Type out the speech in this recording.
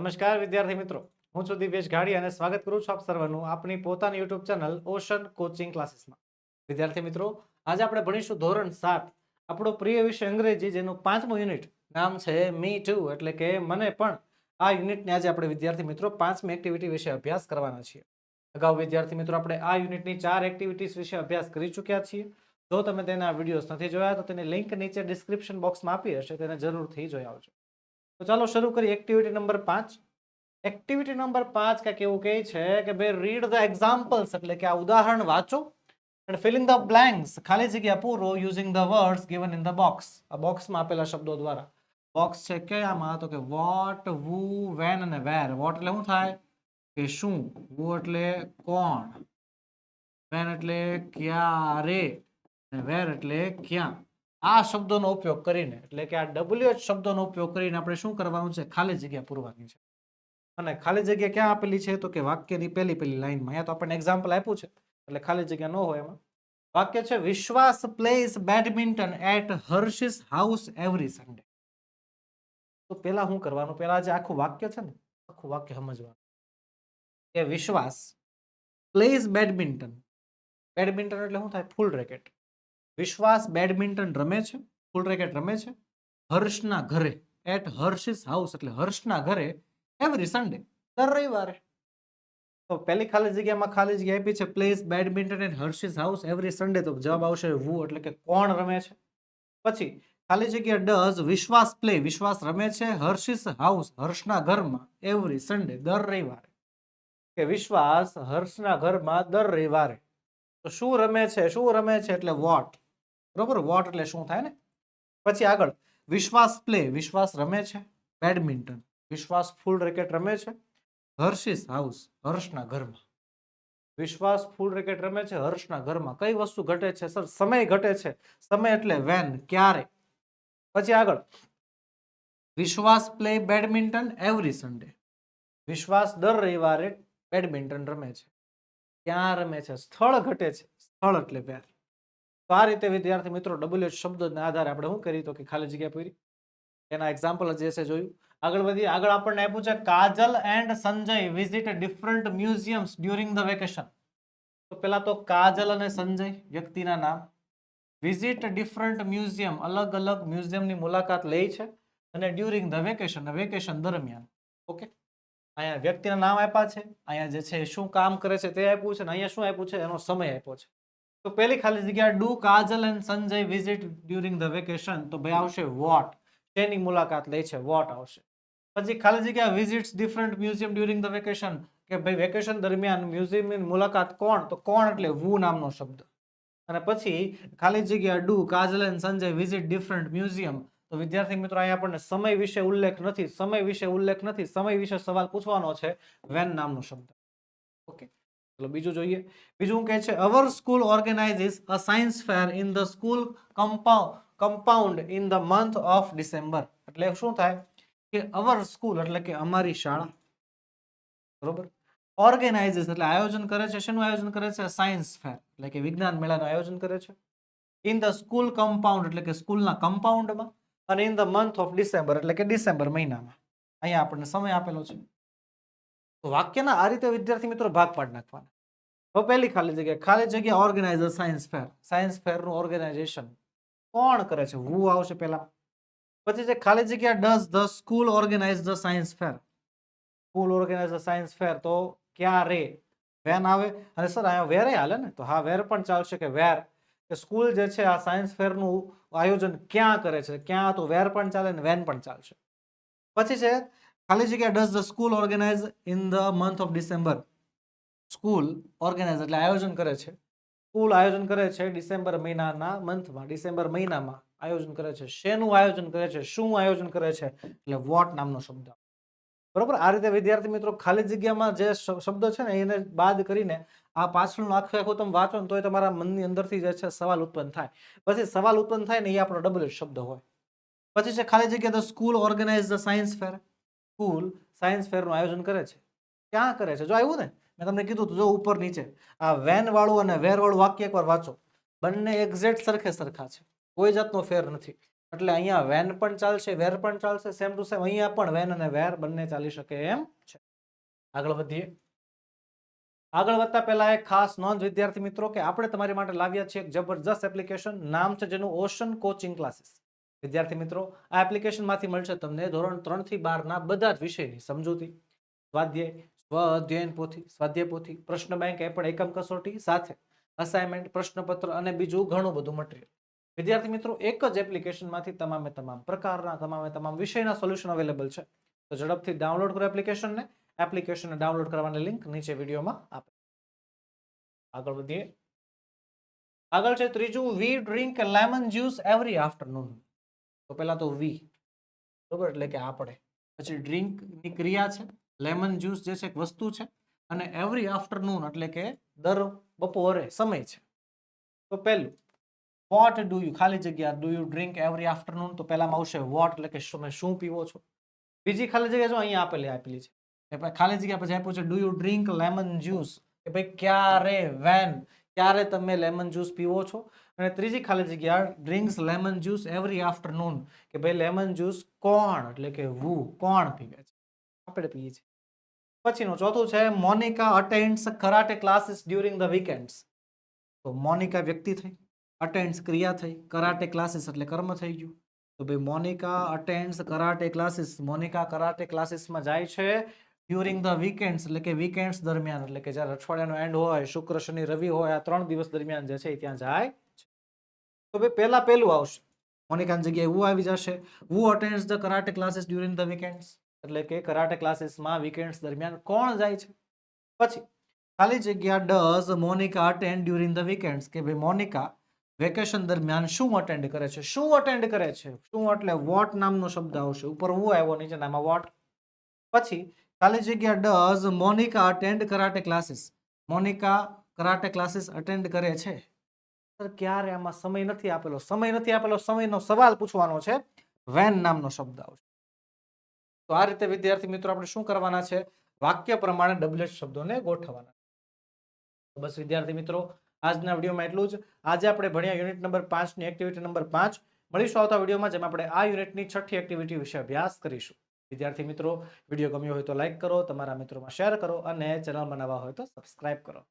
નમસ્કાર વિદ્યાર્થી મિત્રો. હું છું દિવ્યેશ ગાડી અને સ્વાગત કરું છું આપ સર્વનું આપણી પોતાની યુટ્યુબ ચેનલ ઓશન કોચિંગ ક્લાસીસમાં. વિદ્યાર્થી મિત્રો, આજે આપણે ભણીશું ધોરણ સાત. આપણો પ્રિય વિષય અંગ્રેજી, જેનું પાંચમું યુનિટ નામ છે મી ટુ એટલે કે મને પણ આ યુનિટને આજે આપણે વિદ્યાર્થી મિત્રો પાંચમી એક્ટિવિટી વિશે અભ્યાસ કરવાના છીએ. અગાઉ વિદ્યાર્થી મિત્રો આપણે આ યુનિટની ચાર એક્ટિવિટીઝ વિશે અભ્યાસ કરી ચૂક્યા છીએ. જો તમે તેના વિડીયોઝ નથી જોયા, તો તેની લિંક નીચે ડિસ્ક્રિપ્શન બોક્સમાં આપી હશે, તેને જરૂરથી જોઈ આવજો. તો ચાલો શરૂ કરીએ એક્ટિવિટી નંબર પાંચ એક્ટિવિટી નંબર પાંચ કાંઈક એવું કહે છે કે ભાઈ રીડ ધ એક્ઝામ્પલ્સ એટલે કે આ ઉદાહરણ વાંચો એન્ડ ફિલિંગ ધ બ્લેન્ક્સ ખાલી જગ્યા પૂરો using the words given in the box આ બોક્સમાં આપેલા શબ્દો દ્વારા. બોક્સ છે કયામાં? તો કે વોટ વુ વેન અને વેર વોટ એટલે શું થાય? કે શું? વુ એટલે કોણ? વેન એટલે ક્યારે? અને વેર એટલે ક્યાં? આ શબ્દોનો ઉપયોગ કરીને, એટલે કે આ ડબલ્યુ શબ્દોનો ઉપયોગ કરીને આપણે શું કરવાનું છે? ખાલી જગ્યા પૂરવાની છે. અને ખાલી જગ્યા ક્યાં આપેલી છે? તો કે વાક્યની પહેલી પહેલી લાઈનમાં. અહીંયા તો આપણને એક્ઝામ્પલ આપ્યું છે. એટલે ખાલી જગ્યા ન હોય એમાં. વાક્ય છે, Vishwas plays badminton at Harshi's house every Sunday તો પેલા શું કરવાનું? પેલા જે આખું વાક્ય છે ને, આખું વાક્ય સમજવાનું. કે વિશ્વાસ પ્લેસ બેડમિન્ટન બેડમિન્ટન એટલે શું થાય? ફૂલ રેકેટ વિશ્વાસ બેડમિન્ટન રમે છે, ફૂલ રેકેટ રમે છે. હર્ષના ઘરે એટ હર્ષિસ હાઉસ એટલે હર્ષના ઘરે એવરી સન્ડે દર રવિવારે. તો પહેલી ખાલી જગ્યામાં ખાલી જગ્યા આપી છે plays badminton and Harshi's house every Sunday તો જવાબ આવશે વુ એટલે કે કોણ રમે છે. પછી, ખાલી જગ્યા ડઝ વિશ્વાસ પ્લે વિશ્વાસ રમે છે, હર્ષિસ હાઉસ હર્ષના ઘરમાં એવરી સન્ડે દર રવિવારે. કે વિશ્વાસ હર્ષના ઘરમાં, દર રવિવારે. તો શું રમે છે, શું રમે છે, એટલે વોટ બરોબર? વોટ એટલે શું થાય ને? પછી આગળ. વિશ્વાસ પ્લે. વિશ્વાસ રમે છે. બેડમિન્ટન. વિશ્વાસ ફૂલ રેકેટ રમે છે. હર્ષિસ હાઉસ. હર્ષના ઘરમાં. વિશ્વાસ ફૂલ રેકેટ રમે છે. હર્ષના ઘરમાં. કઈ વસ્તુ ઘટે છે, સર? સમય ઘટે છે. સમય એટલે વેન ક્યારે? પછી આગળ. વિશ્વાસ પ્લે બેડમિન્ટન એવરી સન્ડે વિશ્વાસ દર રવિવારે બેડમિન્ટન રમે છે. ક્યાં રમે છે? સ્થળ ઘટે છે. સ્થળ એટલે વેર તો આ રીતે વિદ્યાર્થી મિત્રો ડબલ્યુ શબ્દના આધારે આપણે શું કરી તો કે ખાલી જગ્યા પૂરી. એના એક્ઝામ્પલ જે છે જોયું. આગળ વધી આગળ આપણને આપ્યું છે Kajal and Sanjay visit different museums during the vacation તો પેલા તો કાજલ અને સંજય વ્યક્તિના નામ. વિઝિટ ડિફરન્ટ મ્યુઝિયમ અલગ અલગ મ્યુઝિયમની મુલાકાત લે છે અને ડ્યુરિંગ ધ વેકેશન વેકેશન દરમિયાન. ઓકે અહીંયા વ્યક્તિના નામ આપ્યા છે. અહીંયા જે છે શું કામ કરે છે તે આપ્યું છે અને અહીંયા શું આપ્યું છે? એનો સમય આપ્યો છે. તો પહેલી ખાલી જગ્યા do, Kajal and Sanjay visit during the vacation તો ભાઈ આવશે વોટ શેની મુલાકાત લે છે? વોટ આવશે? પછી ખાલી જગ્યા visits different museum during the vacation કે ભાઈ વેકેશન દરમિયાન મ્યુઝિયમની મુલાકાત કોણ? તો કોણ એટલે વુ નામનો શબ્દ. અને પછી ખાલી જગ્યા do, Kajal and Sanjay visit different museum તો વિદ્યાર્થી મિત્રો, અહીંયા આપણને સમય વિશે ઉલ્લેખ નથી, સમય વિશે ઉલ્લેખ નથી, સમય વિશે સવાલ પૂછવાનો છે વેન નામનો શબ્દ. ઓકે ચલો બીજું જોઈએ. બીજું કહે છે? Our school organises a science fair in the school compound compound in the month of December એટલે શું થાય? કે અવર સ્કૂલ એટલે કે અમારી શાળા. બરોબર? ઓર્ગેનાઇઝિસ એટલે આયોજન કરે છે. શેનું આયોજન કરે છે? સાયન્સ ફેર એટલે કે વિજ્ઞાન મેળાનું આયોજન કરે છે. ઇન ધ સ્કૂલ કમ્પાઉન્ડ એટલે કે સ્કૂલના કમ્પાઉન્ડમાં અને in the month of December એટલે કે ડિસેમ્બર મહિનામાં. અહીંયા આપણને સમય આપેલો છે. તો વાક્યના આ રીતે વિદ્યાર્થી મિત્રો ભાગ પાડી નાખવાના. હવે પહેલી ખાલી જગ્યા ખાલી જગ્યા ઓર્ગેનાઇઝર સાયન્સ ફેર સાયન્સ ફેરનું ઓર્ગેનાઇઝેશન કોણ કરે છે? હું આવશે પહેલા? પછી છે ખાલી જગ્યા does the school organise the science fair school organise the science fair તો ક્યારે? વેન આવે? અને સર અહીંયા વેરે હાલે ને? તો હા વેર પણ ચાલશે કે વેર કે સ્કૂલ જે છે, આ સાયન્સ ફેરનું આયોજન ક્યાં કરે છે? ક્યાં તો વેર પણ ચાલે ને વેન પણ ચાલશે. પછી છે ખાલી જગ્યા does the school organise in the month of December school organise એટલે આયોજન કરે છે. સ્કૂલ આયોજન કરે છે ડિસેમ્બર મહિનાના મંથમાં ડિસેમ્બર મહિનામાં આયોજન કરે છે. શેનું આયોજન કરે છે? શું આયોજન કરે છે? એટલે વોટ નામનો શબ્દ. બરોબર? આ રીતે વિદ્યાર્થી મિત્રો ખાલી જગ્યામાં જે શબ્દ છે ને એને બાદ કરીને આ પાછળનું આખું આખું તમે વાંચો ને તો એ તમારા મનની અંદરથી જે છે સવાલ ઉત્પન્ન થાય. પછી સવાલ ઉત્પન્ન થાય ને એ આપણો ડબલ શબ્દ હોય. પછી છે ખાલી જગ્યા the school organise the science fair school science ફેરનું આયોજન કરે છે. ક્યાં કરે છે? જો આવ્યું ને, મેં તમને કીધું હતું, જો ઉપર નીચે. આ વેનવાળું અને વેરવાળું વાક્ય એકવાર વાંચો. બંને એક્ઝેક્ટ સરખે સરખા છે. કોઈ જાતનો ફેર નથી. એટલે અહીંયા વેન પણ ચાલશે, વેર પણ ચાલશે સેમ ટુ સેમ અહીંયા પણ વેન અને વેર બંને ચાલી શકે એમ છે. આગળ વધીએ. આગળ વધતા પહેલા એક ખાસ નોંધ, વિદ્યાર્થી મિત્રો, કે આપણે તમારી માટે લાવ્યા છીએ એક જબરજસ્ત એપ્લિકેશન નામ છે જેનું ઓશન કોચિંગ ક્લાસીસ વિદ્યાર્થી મિત્રો, આ એપ્લિકેશનમાંથી મળશે તમને ધોરણ ત્રણથી બારના બધા જ વિષયની સમજૂતી. સ્વાધ્યાય સ્વ અધ્યયન પોથી, સ્વાધ્યાય પોથી, પ્રશ્ન બેંક એ પણ એકમ કસોટી સાથે અસાઇનમેન્ટ પ્રશ્નપત્ર અને બીજું ઘણું બધું મટીરિયલ વિદ્યાર્થી મિત્રો, એક જ એપ્લિકેશનમાંથી તમામે તમામ પ્રકારના, તમામે તમામ વિષયના સોલ્યુશન અવેલેબલ છે. તો ઝડપથી ડાઉનલોડ કરો એપ્લિકેશનને. એપ્લિકેશનને ડાઉનલોડ કરવાની લિંક નીચે વિડીયોમાં આપે આગળ વધીએ. આગળ છે ત્રીજું we drink lemon juice every afternoon તો પહેલાં તો વી, બરોબર? એટલે કે આપણે પછી ડ્રિંકની ક્રિયા છે, લેમન જ્યુસ જે છે એક વસ્તુ છે, અને એવરી આફ્ટરનૂન એટલે કે દર બપોરે સમય છે. તો પહેલું વોટ ડુ યુ ખાલી જગ્યા do you drink every afternoon તો પહેલામાં આવશે વોટ એટલે કે તમે શું પીવો છો? બીજી ખાલી જગ્યા જો અહીંયા આપેલી આપેલી છે. ખાલી જગ્યા પછી આપ્યું છે do you drink lemon juice કે ભાઈ ક્યારે વેન ક્યારે તમે લેમન જ્યુસ પીવો છો. અને ત્રીજી ખાલી જગ્યા drinks lemon juice every afternoon કે ભાઈ લેમન જ્યુસ કોણ? એટલે કે વુ કોણ પીવે છે? આપણે પીએ છીએ. પછીનું ચોથું છે, Monica attends karate classes during the weekends તો મોનિકા વ્યક્તિ થઈ અટેન્ડ્સ ક્રિયા થઈ કરાટે ક્લાસીસ એટલે કર્મ થઈ ગયું. તો ભાઈ Monica attends karate classes Monica karate ક્લાસીસમાં જાય છે. ડ્યુરિંગ ધ વીકેન્ડ્સ એટલે કે વીકેન્ડ્સ દરમિયાન, એટલે કે જ્યારે અઠવાડિયાનો એન્ડ હોય, શુક્ર, શનિ, રવિ હોય, આ ત્રણ દિવસ દરમિયાન જે છે એ ત્યાં જાય તો ભાઈ, પહેલા પહેલું આવશે. મોનિકાની જગ્યાએ વુ આવી જશે. Who attend the karate classes during the weekends એટલે કે કરાટે ક્લાસીસમાં વીકેન્ડ્સ દરમિયાન કોણ જાય છે? પછી, ખાલી જગ્યા does Monica attend during the weekends કે ભાઈ, મોનિકા વેકેશન દરમિયાન શું અટેન્ડ કરે છે? શું અટેન્ડ કરે છે? શું એટલે વોટ નામનો શબ્દ આવશે? ઉપર હું આવ્યો નીચે નામાં વોટ પછી ખાલી જગ્યા does Monica attend karate classes Monica karate classes attend કરે છે. સર ક્યારે આમાં સમય નથી આપેલો? સમય નથી આપેલો, સમયનો સવાલ પૂછવાનો છે. વેન નામનો શબ્દ આવશે. તો આ રીતે, વિદ્યાર્થી મિત્રો, આપણે શું કરવાના છે? વાક્ય પ્રમાણે ડબલેટ શબ્દોને ગોઠવવાના બસ, વિદ્યાર્થી મિત્રો, આજના વિડીયોમાં એટલું જ. આજે આપણે ભણ્યા યુનિટ નંબર પાંચની એક્ટિવિટી નંબર પાંચ. મળીશું આવતા વિડીયોમાં, જેમાં આપણે આ યુનિટની છઠ્ઠી એક્ટિવિટી વિશે અભ્યાસ કરીશું. વિદ્યાર્થી મિત્રો, વીડિયો ગમ્યો હોય તો લાઈક કરો, તમારા મિત્રોમાં શેર કરો અને ચેનલ બનાવવા હોય તો સબસ્ક્રાઇબ કરો.